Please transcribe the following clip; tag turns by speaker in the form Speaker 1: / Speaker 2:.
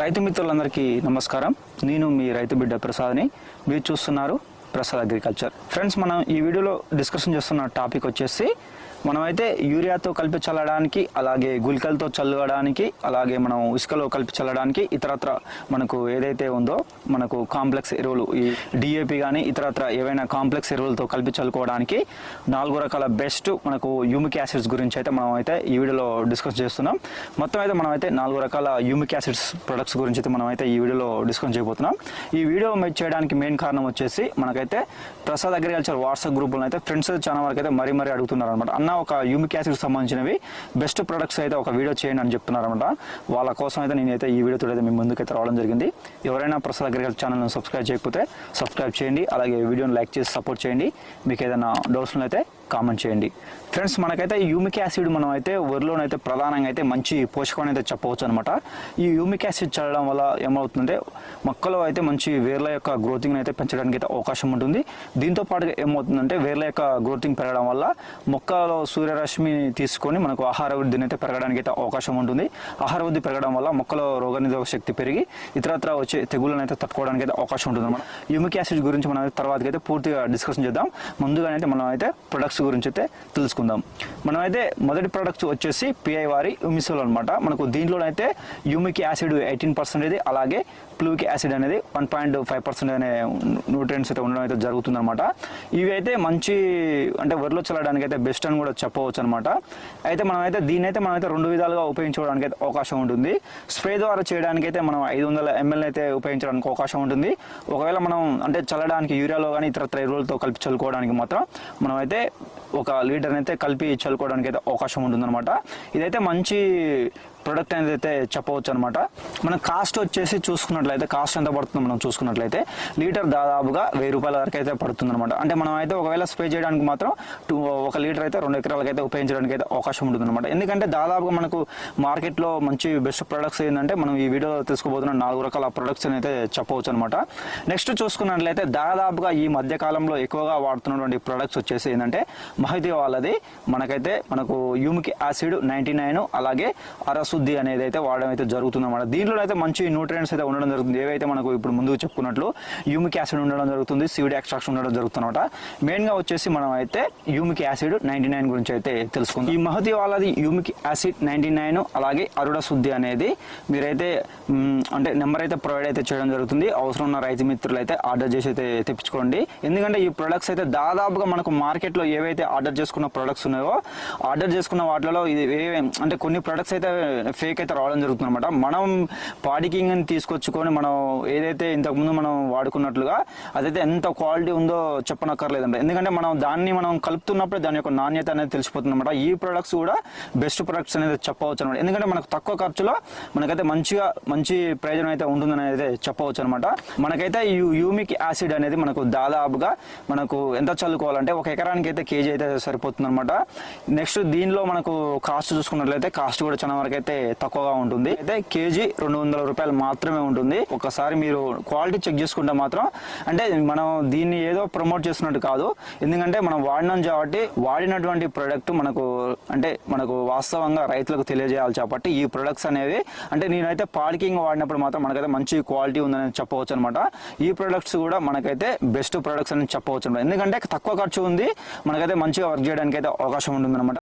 Speaker 1: రైతు మిత్రులందరికీ నమస్కారం. నేను మీ రైతు బిడ్డ ప్రసాద్ని. మీరు చూస్తున్నారు ప్రసాద్ అగ్రికల్చర్. ఫ్రెండ్స్ మనం ఈ వీడియోలో డిస్కషన్ చేస్తున్న టాపిక్ వచ్చేసి మనమైతే యూరియాతో కలిపి చల్లడానికి అలాగే గుళికలతో చల్లడానికి అలాగే మనం ఇసుకలో కలిపి చల్లడానికి ఇతరత్ర మనకు ఏదైతే ఉందో మనకు కాంప్లెక్స్ ఎరువులు ఈ డిఏపి కానీ ఇతరత్ర ఏవైనా కాంప్లెక్స్ ఎరువులతో కలిపి చల్లుకోవడానికి నాలుగు రకాల బెస్ట్ మనకు యూమిక్ యాసిడ్స్ గురించి అయితే మనం అయితే ఈ వీడియోలో డిస్కస్ చేస్తున్నాం. మొత్తం అయితే మనం అయితే నాలుగు రకాల యూమిక్ యాసిడ్స్ ప్రొడక్ట్స్ గురించి అయితే మనం అయితే ఈ వీడియోలో డిస్కస్ చేయబోతున్నాం. ఈ వీడియో మేక్ చేయడానికి మెయిన్ కారణం వచ్చేసి మనకైతే ప్రసాద్ అగ్రికల్చర్ వాట్సాప్ గ్రూప్లో అయితే ఫ్రెండ్స్ చాలా వరకు అయితే మరీ మరీ అడుగుతున్నారు అనమాట అన్న ఒక యూమిక్ యాసిడ్ సంబంధించినవి బెస్ట్ ప్రొడక్ట్స్ అయితే ఒక వీడియో చేయండి అని చెప్తున్నారు అనమాట వాళ్ళ కోసం అయితే నేనైతే ఈ వీడియోతో అయితే మీ ముందుకైతే రావడం జరిగింది. ఎవరైనా ప్రసాద్ అగ్రికల్చర్ ఛానల్ని సబ్స్క్రైబ్ చేయకపోతే సబ్స్క్రైబ్ చేయండి. అలాగే వీడియోని లైక్ చేసి సపోర్ట్ చేయండి. మీకు ఏదైనా డౌట్స్ అయితే కామెంట్ చేయండి. ఫ్రెండ్స్ మనకైతే యూమిక్ యాసిడ్ మనం అయితే వరిలోనైతే ప్రధానంగా అయితే మంచి పోషకం అయితే చెప్పవచ్చు అనమాట ఈ యూమిక్ యాసిడ్ చల్లడం వల్ల ఏమవుతుందంటే మొక్కలో అయితే మంచి వేర్ల యొక్క గ్రోతింగ్ అయితే పెంచడానికి అయితే అవకాశం ఉంటుంది. దీంతో పాటుగా ఏమవుతుందంటే వేర్ల యొక్క గ్రోతింగ్ పెరగడం వల్ల మొక్కలో సూర్యరశ్మిని తీసుకొని మనకు ఆహార వృద్ధిని అయితే పెరగడానికి అయితే అవకాశం ఉంటుంది. ఆహార వృద్ధి పెరగడం వల్ల మొక్కలో రోగనిరోధక శక్తి పెరిగి ఇతరత్ర వచ్చే తెగుళ్ళని అయితే తట్టుకోవడానికి అయితే అవకాశం ఉంటుంది అనమాట యూమిక్ యాసిడ్ గురించి మనం తర్వాత అయితే పూర్తిగా డిస్కషన్ చేద్దాం. ముందుగా అయితే మనం అయితే ప్రొడక్ట్స్ గురించి అయితే తెలుసుకుందాం. మనం అయితే మొదటి ప్రొడక్ట్స్ వచ్చేసి పిఐ వారి యుమిసోల్ అనమాట మనకు దీంట్లోనైతే యూమిక్ యాసిడ్ ఎయిటీన్ పర్సెంటేజ్ అలాగే ప్లూకి యాసిడ్ అనేది వన్ పాయింట్ ఫైవ్ పర్సెంట్ అనే న్యూట్రియన్స్ అయితే ఉండడం అయితే జరుగుతుందన్నమాట. ఇవి అయితే మంచి అంటే వరిలో చల్లడానికి అయితే బెస్ట్ అని కూడా చెప్పవచ్చు అనమాట అయితే మనం అయితే దీన్ని అయితే మనం అయితే రెండు విధాలుగా ఉపయోగించుకోవడానికి అయితే అవకాశం ఉంటుంది. స్ప్రే ద్వారా చేయడానికి అయితే మనం ఐదు వందల ఎంఎల్ అయితే ఉపయోగించడానికి అవకాశం ఉంటుంది. ఒకవేళ మనం అంటే చల్లడానికి యూరియాలో కానీ ఇతర ఎరువులతో కలిపి చల్లుకోవడానికి మాత్రం మనం అయితే ఒక లీటర్ అయితే కలిపి చల్లుకోవడానికి అయితే అవకాశం ఉంటుందన్నమాట. ఇదైతే మంచి ప్రొడక్ట్ అనేది అయితే చెప్పవచ్చు అనమాట మనం కాస్ట్ వచ్చేసి చూసుకున్నట్లయితే కాస్ట్ ఎంత పడుతుందో మనం చూసుకున్నట్లయితే లీటర్ దాదాపుగా వెయ్యి రూపాయల వరకు అయితే పడుతుంది అనమాట అంటే మనం అయితే ఒకవేళ స్ప్రే చేయడానికి మాత్రం టూ ఒక లీటర్ అయితే రెండు ఎకరాలకి అయితే ఉపయోగించడానికి అయితే అవకాశం ఉంటుంది అనమాట ఎందుకంటే దాదాపుగా మనకు మార్కెట్లో మంచి బెస్ట్ ప్రొడక్ట్స్ ఏంటంటే మనం ఈ వీడియోలో తీసుకోబోతున్న నాలుగు రకాల ప్రొడక్ట్స్ అయితే చెప్పవచ్చు అనమాట నెక్స్ట్ చూసుకున్నట్లయితే దాదాపుగా ఈ మధ్య కాలంలో ఎక్కువగా వాడుతున్నటువంటి ప్రొడక్ట్స్ వచ్చేసి ఏంటంటే మహితి వాళ్ళది మనకైతే మనకు యూమిక్ యాసిడ్ నైంటీ నైన్ అలాగే అరసు శుద్ధి అనేది అయితే వాడడం అయితే జరుగుతుంది అనమాట దీంట్లో అయితే మంచి న్యూట్రియంట్స్ అయితే ఉండడం జరుగుతుంది. ఏవైతే మనకు ఇప్పుడు ముందు చెప్పుకున్నట్లు యూమిక్ యాసిడ్ ఉండడం జరుగుతుంది సివిడ్ ఎక్స్ట్రాక్షన్ ఉండడం జరుగుతుంది అనమాట మెయిన్గా వచ్చేసి మనం అయితే యూమిక్ యాసిడ్ నైంటీ నైన్ గురించి అయితే తెలుసుకుందాం. ఈ మహతి వాళ్ళది యూమిక్ యాసిడ్ నైంటీ నైన్ అలాగే అరుడ శుద్ధి అనేది మీరైతే అంటే నెంబర్ అయితే ప్రొవైడ్ అయితే చేయడం జరుగుతుంది. అవసరం ఉన్న రైతు మిత్రులు అయితే ఆర్డర్ చేసి అయితే తెప్పించుకోండి. ఎందుకంటే ఈ ప్రొడక్ట్స్ అయితే దాదాపుగా మనకు మార్కెట్లో ఏవైతే ఆర్డర్ చేసుకున్న ప్రొడక్ట్స్ ఉన్నాయో ఆర్డర్ చేసుకున్న వాటిలో ఇది ఏ- అంటే కొన్ని ప్రొడక్ట్స్ అయితే ఫేక్ అయితే రావడం జరుగుతుంది అనమాట మనం పాడికింగ్ అని తీసుకొచ్చుకొని మనం ఏదైతే ఇంతకుముందు మనం వాడుకున్నట్లుగా అదైతే ఎంత క్వాలిటీ ఉందో చెప్పనక్కర్లేదండి ఎందుకంటే మనం దాన్ని మనం కలుపుతున్నప్పుడే దాని యొక్క నాణ్యత అనేది తెలిసిపోతుంది అనమాట ఈ ప్రొడక్ట్స్ కూడా బెస్ట్ ప్రొడక్ట్స్ అనేది చెప్పవచ్చు అనమాట ఎందుకంటే మనకు తక్కువ ఖర్చులో మనకైతే మంచిగా మంచి ప్రయోజనం అయితే ఉంటుందని అయితే చెప్పవచ్చు అనమాట మనకైతే ఈ యూమిక్ యాసిడ్ అనేది మనకు దాదాపుగా మనకు ఎంత చల్లుకోవాలంటే ఒక ఎకరానికి అయితే కేజీ అయితే సరిపోతుంది అనమాట నెక్స్ట్ దీనిలో మనకు కాస్ట్ చూసుకున్నట్లయితే కాస్ట్ కూడా చాలా వరకు అయితే తక్కువగా ఉంటుంది. అయితే కేజీ రెండు వందల రూపాయలు మాత్రమే ఉంటుంది. ఒకసారి మీరు క్వాలిటీ చెక్ చేసుకుంటే మాత్రం అంటే మనం దీన్ని ఏదో ప్రమోట్ చేస్తున్నట్టు కాదు. ఎందుకంటే మనం వాడినాం కాబట్టి వాడినటువంటి ప్రొడక్ట్ మనకు అంటే మనకు వాస్తవంగా రైతులకు తెలియజేయాలి కాబట్టి ఈ ప్రొడక్ట్స్ అనేవి అంటే నేనైతే పార్కింగ్ వాడినప్పుడు మాత్రం మనకైతే మంచి క్వాలిటీ ఉందని చెప్పవచ్చు అనమాట ఈ ప్రొడక్ట్స్ కూడా మనకైతే బెస్ట్ ప్రొడక్ట్స్ అని చెప్పవచ్చు ఎందుకంటే తక్కువ ఖర్చు ఉంది మనకైతే మంచిగా వర్క్ చేయడానికి అయితే అవకాశం ఉంటుంది అనమాట